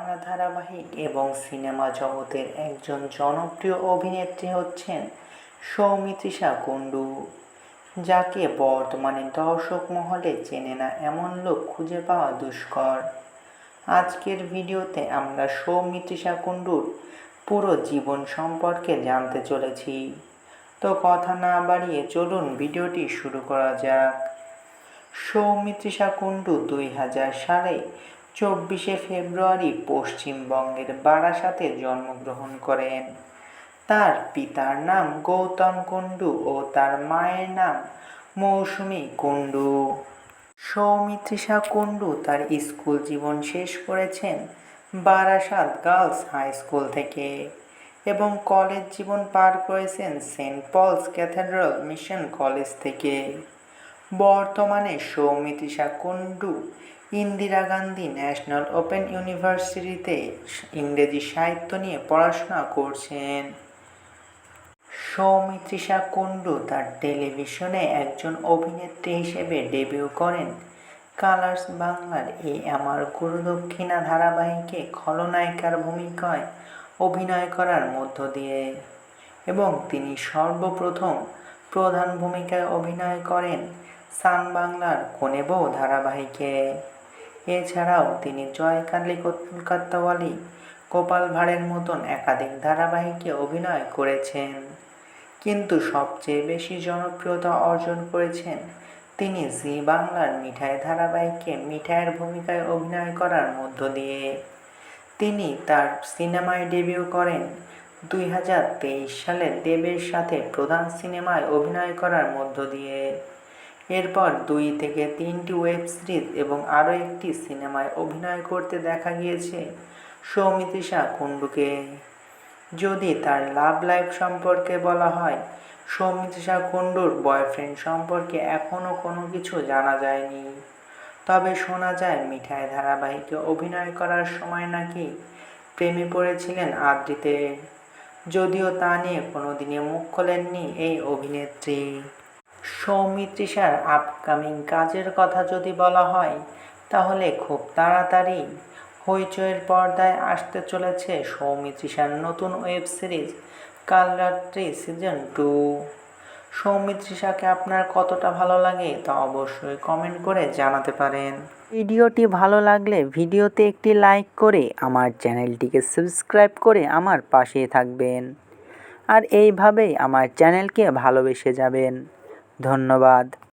বাংলা ধারাবাহিক এবং সিনেমা জগতের একজন জনপ্রিয় অভিনেত্রী হচ্ছেন সৌমিত্রিষা কুণ্ডু, যাকে বর্তমানে দর্শক মহলে চেনে না এমন লোক খুঁজে পাওয়া দুষ্কর। আজকের ভিডিওতে আমরা সৌমিত্রিষা কুণ্ডুর পুরো জীবন সম্পর্কে জানতে চলেছি। তো কথা না বাড়িয়ে চলুন ভিডিওটি শুরু করা যাক। সৌমিত্রিষা কুণ্ডু দুই হাজার সালে চব্বিশে ফেব্রুয়ারি পশ্চিমবঙ্গের বারাসাতে জন্মগ্রহণ করেন। তার পিতার নাম গৌতম কুণ্ডু ও তার মায়ের নাম মৌসুমী কুণ্ডু। সৌমিত্রিষা কুণ্ডু তার স্কুল জীবন শেষ করেছেন বারাসাত গার্লস হাই স্কুল থেকে এবং কলেজ জীবন পার করেছেন Saint Paul's Cathedral Mission College থেকে। বর্তমানে সৌমিত্রিষা কুণ্ডু ইন্দিরা গান্ধী ন্যাশনাল ওপেন ইউনিভার্সিটিতে ইংরেজি সাহিত্য নিয়ে পড়াশোনা করছেন। সৌমিত্রিষা কুণ্ডু তার টেলিভিশনে একজন অভিনেত্রী হিসেবে ডেবিউ করেন। কালার্স বাংলার এই আমার গুরুদক্ষিণা ধারাবাহিকে খলনায়িকার ভূমিকায় অভিনয় করার মধ্য দিয়ে এবং তিনি সর্বপ্রথম প্রধান ভূমিকায় অভিনয় করেন সান বাংলার কোনে বউ ধারাবাহিকে। এছাড়াও তিনি জয়কালী কলকাতাওয়ালি গোপাল ভাঁড়ের মতন একাধিক ধারাবাহিকে অভিনয় করেছেন। কিন্তু সবচেয়ে বেশি জনপ্রিয়তা অর্জন করেছেন তিনি জি বাংলার মিঠাই ধারাবাহিকে মিঠাইয়ের ভূমিকায় অভিনয় করার মধ্য দিয়ে। তিনি তার সিনেমায় ডেবিউ করেন। দুই হাজার তেইশ সালে দেবের সাথে প্রধান সিনেমায় অভিনয় করার মধ্য দিয়ে। এরপর দুই থেকে তিনটি ওয়েব সিরিজ এবং আরও একটি সিনেমায় অভিনয় করতে দেখা গিয়েছে সৌমিত্রিষা কুণ্ডুকে। যদি তার লাভ লাইফ সম্পর্কে বলা হয়, সৌমিত্রিষা কুণ্ডুর বয়ফ্রেন্ড সম্পর্কে এখনও কোনো কিছু জানা যায়নি। তবে শোনা যায়, মিঠাই ধারাবাহিকে অভিনয় করার সময় নাকি প্রেমে পড়েছিলেন আদ্রিতে। যদিও তা নিয়ে কোনোদিনই মুখ খোলেননি এই অভিনেত্রী। সৌমিত্রিষার আপকামিং কাজের কথা যদি বলা হয়, তাহলে খুব তাড়াতাড়ি হইচইয়ের পর্দায় আসতে চলেছে সৌমিত্রিষার নতুন web series Kalratri season two সৌমিত্রিষাকে আপনার কতটা ভালো লাগে তা অবশ্যই কমেন্ট করে জানাতে পারেন। ভিডিওটি ভালো লাগলে ভিডিওতে একটি লাইক করে আমার চ্যানেলটিকে সাবস্ক্রাইব করে আমার পাশে থাকবেন। আর এইভাবেই আমার চ্যানেলকে ভালোবেসে যাবেন। ধন্যবাদ।